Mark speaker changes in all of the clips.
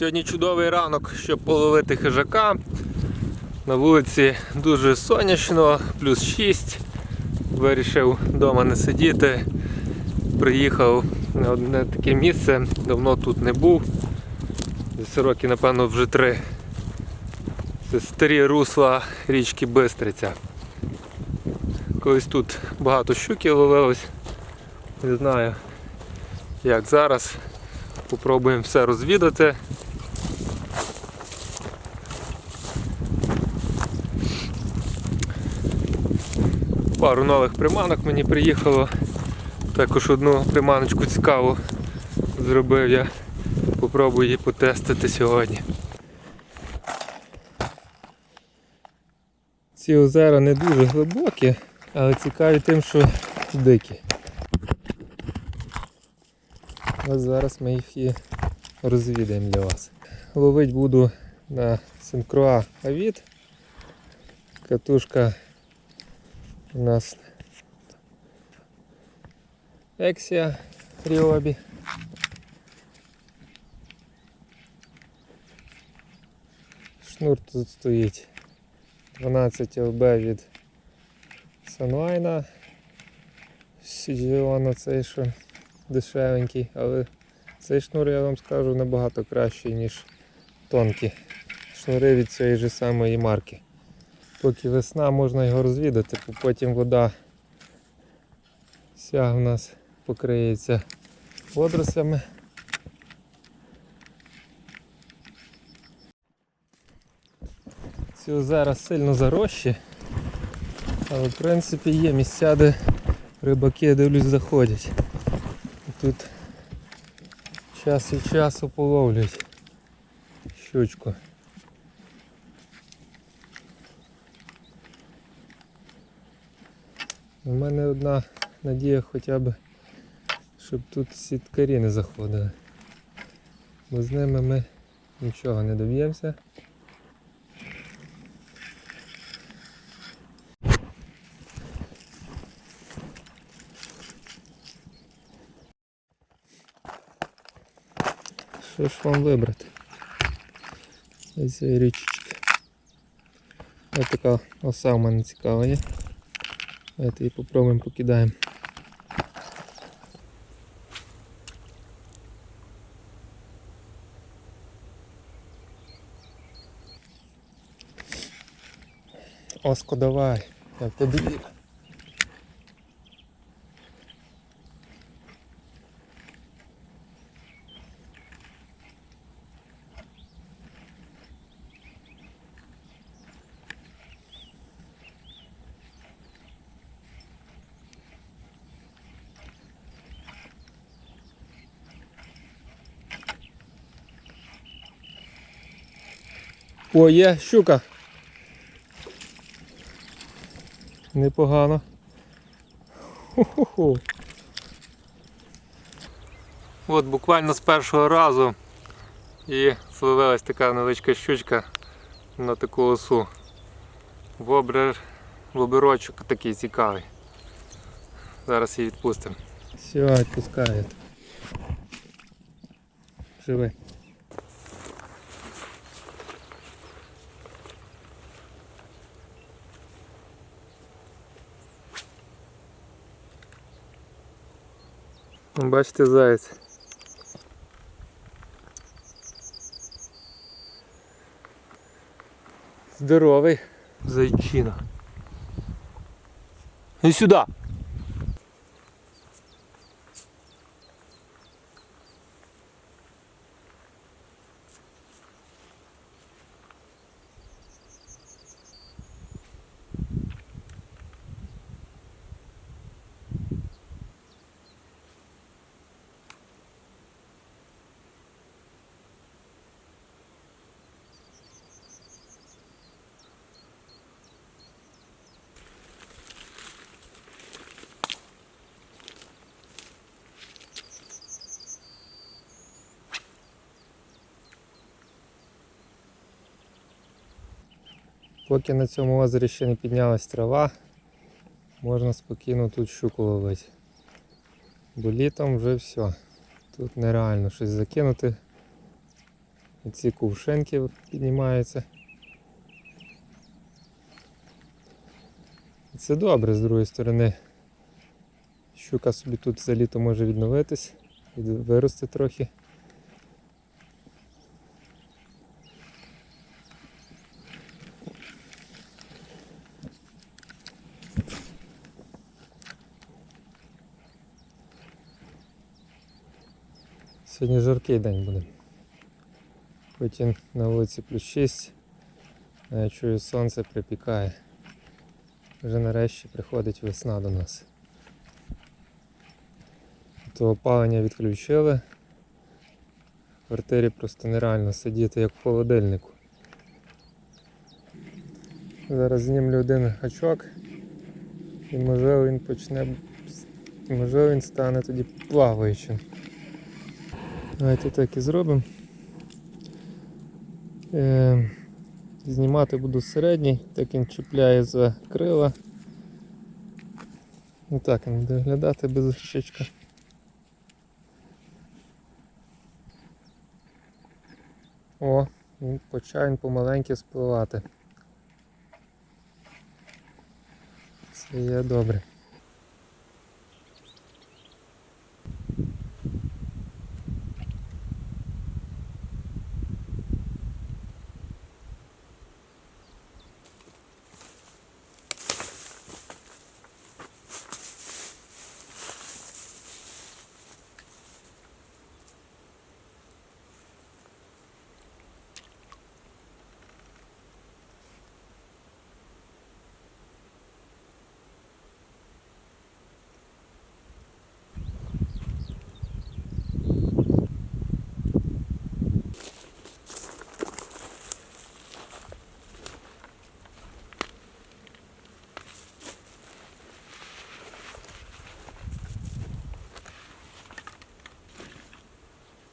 Speaker 1: Сьогодні чудовий ранок, щоб половити хижака. На вулиці дуже сонячно, плюс 6. Вирішив вдома не сидіти. Приїхав на одне таке місце, давно тут не був. Десь роки, напевно, вже три. Це старі русла річки Бистриця. Колись тут багато щуків ловилось. Не знаю, як зараз. Попробуємо все розвідати. Пару нових приманок мені приїхало. Також одну приманочку цікаву зробив я. Попробую її потестити сьогодні. Ці озера не дуже глибокі, але цікаві тим, що дикі. Ось зараз ми їх і розвідаємо для вас. Ловить буду на Синкруа Авід. Катушка у нас Ексія Ріобі. Шнур тут стоїть 12 ЛБ від Санлайна. Сіджіона цей що дешевенький, але цей шнур, я вам скажу, набагато кращий, ніж тонкі шнури від цієї ж самої марки. Поки весна можна його розвідати, бо потім вода вся в нас покриється водорослями. Ці озера сильно зарощі, але в принципі є місця, де рибаки, я дивлюсь, заходять. Тут час від часу половлюють щучку. У мене одна надія хоча б, щоб тут сіткарі не заходили. Бо з ними ми нічого не доб'ємося. Що ж вам вибрати? Ось річечки. Ось така оса в мене цікава є. Давайте її попробуємо покидаємо. Оско давай, я подиві. О, є щука. Непогано. Ху-ху-ху. От буквально з першого разу і зловилась така невеличка щучка на таку осу. Вобрер, воберочок такий цікавий. Зараз її відпустимо. Все, відпускає. Живи. Бачите заяць. Здоровий зайчина. І сюди. Поки на цьому озері ще не піднялась трава, можна спокійно тут щуку ловити. Бо літом вже все. Тут нереально щось закинути. Ці кувшинки піднімаються. І це добре з другої сторони. Щука собі тут за літо може відновитись, вирости трохи. Сьогодні жаркий день буде. Потім на вулиці плюс 6. Я чую сонце припікає. Вже нарешті приходить весна до нас. То опалення відключили. В квартирі просто нереально сидіти як в холодильнику. Зараз знімлю один гачок і можливо він почне. Можливо він стане тоді плаваючим. Давайте так і зробимо. Е, знімати буду середній, так він чіпляє за крила. І так він буде виглядати без гачечка. О, він почав він помаленьки спливати. Це є добре.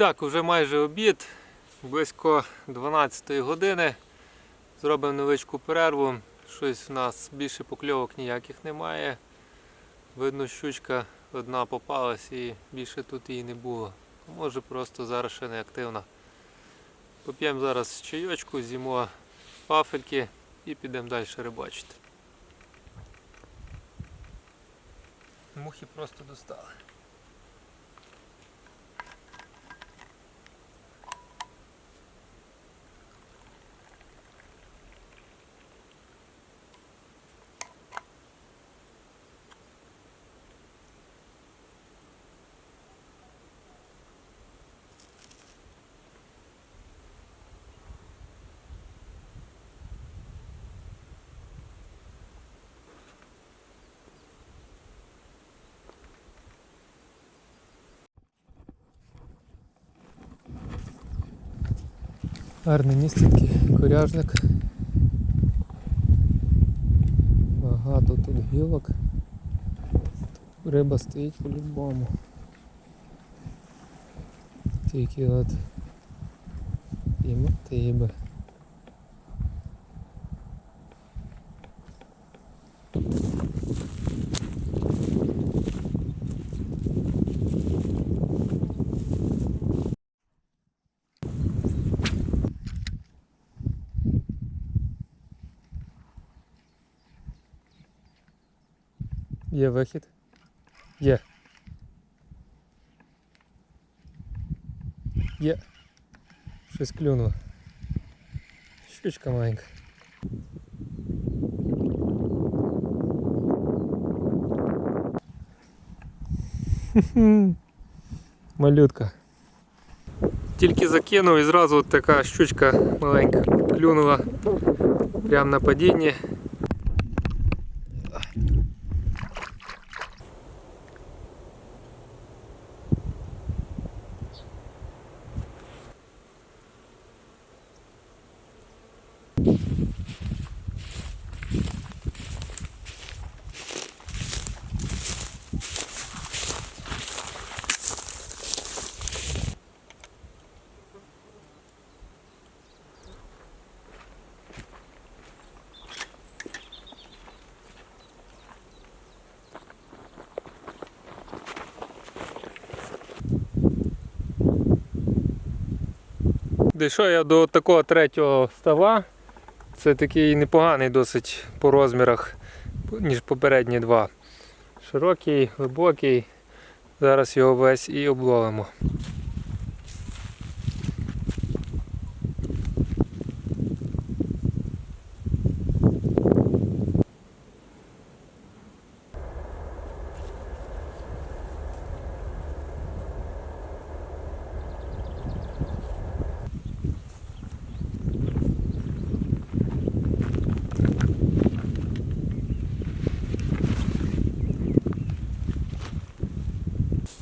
Speaker 1: Так, вже майже обід, близько 12 години. Зробимо невеличку перерву. Щось в нас більше покльовок ніяких немає. Видно, щучка одна попалась і більше тут її не було. Може просто зараз ще не активна. Поп'ємо зараз чайочку, з'їмо пафельки і підемо далі рибачити. Мухи просто достали. Гарний містенький коряжник. Багато тут гілок. Риба стоїть по-любому. Тільки от і мотиби. Є вихід? Є. Є. Щось клюнуло. Щучка маленька. Хм-хм. Малютка. Тільки закинув і зразу от така щучка маленька клюнула прямо на падінні. Дійшов я до такого третього става. Це такий непоганий досить по розмірах, ніж попередні два. Широкий, глибокий. Зараз його весь і обловимо.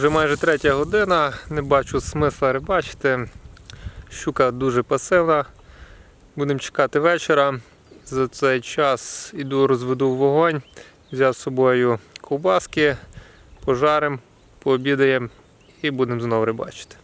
Speaker 1: Вже майже третя година, не бачу смисла рибачити. Щука дуже пасивна. Будемо чекати вечора. За цей час іду розведу вогонь, взяв з собою ковбаски, пожаримо, пообідаємо і будемо знову рибачити.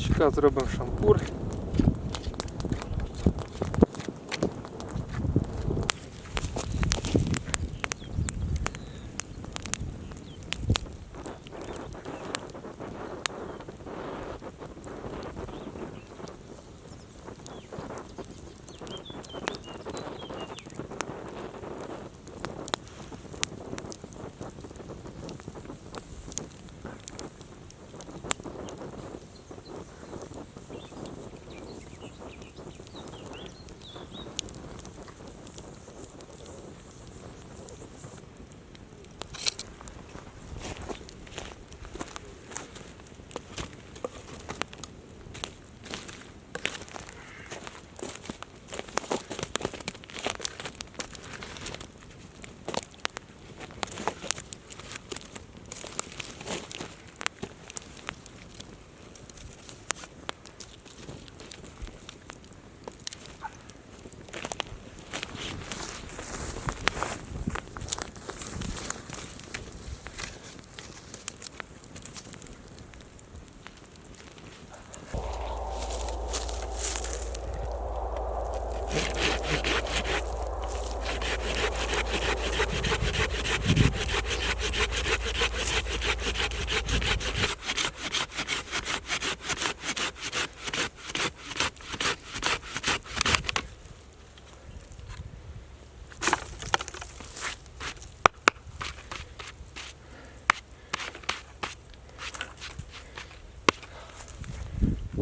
Speaker 1: ciekawe zrobię szampur.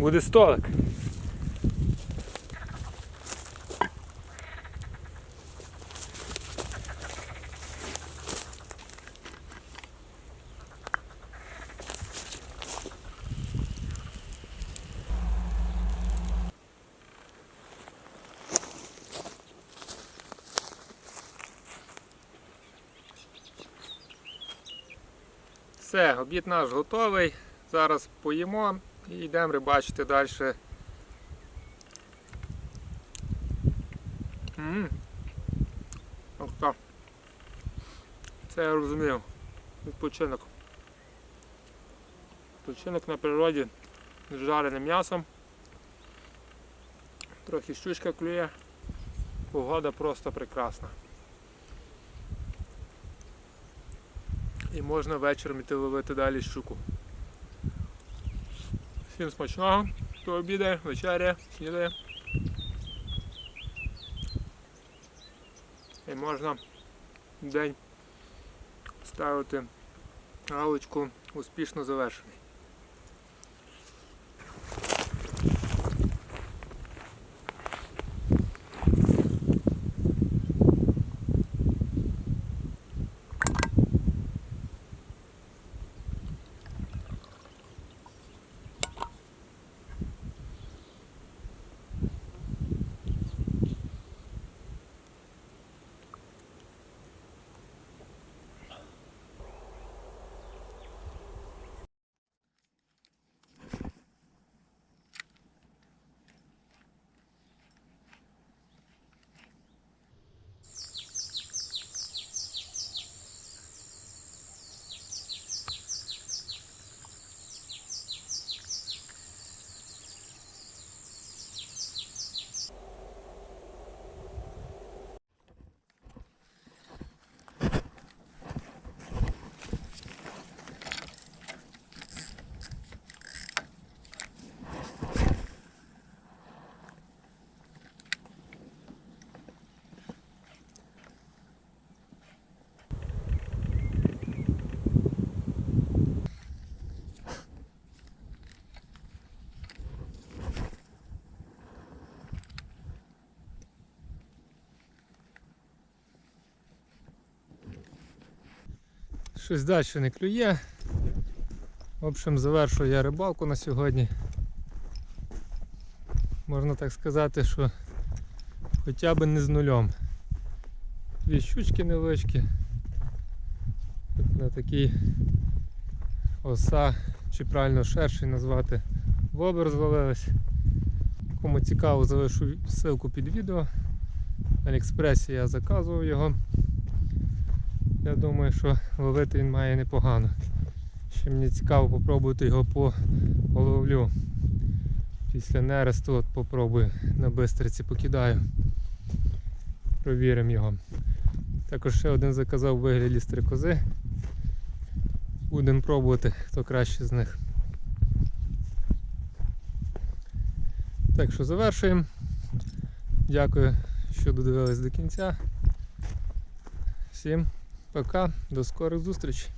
Speaker 1: Буде столик. Все, обід наш готовий. Зараз поїмо і йдемо рибачити далі. Ох так. Це я розумію. Відпочинок. Відпочинок на природі з жареним м'ясом. Трохи щучка клює. Погода просто прекрасна. І можна іти ловити далі щуку. Всім смачного, хто обідає, вечеряє, снідає. І можна день ставити галочку успішно завершений. Щось далі не клює. В общем, завершую я рибалку на сьогодні. Можна так сказати, що хоча б не з нульом. Дві щучки невеличкі. На такий оса, чи правильно шершень назвати, бобер звалились. Кому цікаво, залишу ссылку під відео. На Аліекспресі я заказував його. Я думаю, що ловити він має непогано. Ще мені цікаво попробувати його по половлю. Після нересту от попробую на бистриці покидаю. Провіримо його. Також ще один заказав вигляді стрикози. Будемо пробувати, хто краще з них. Так що завершуємо. Дякую, що додивились до кінця. Всім пока, до скорих зустрічей.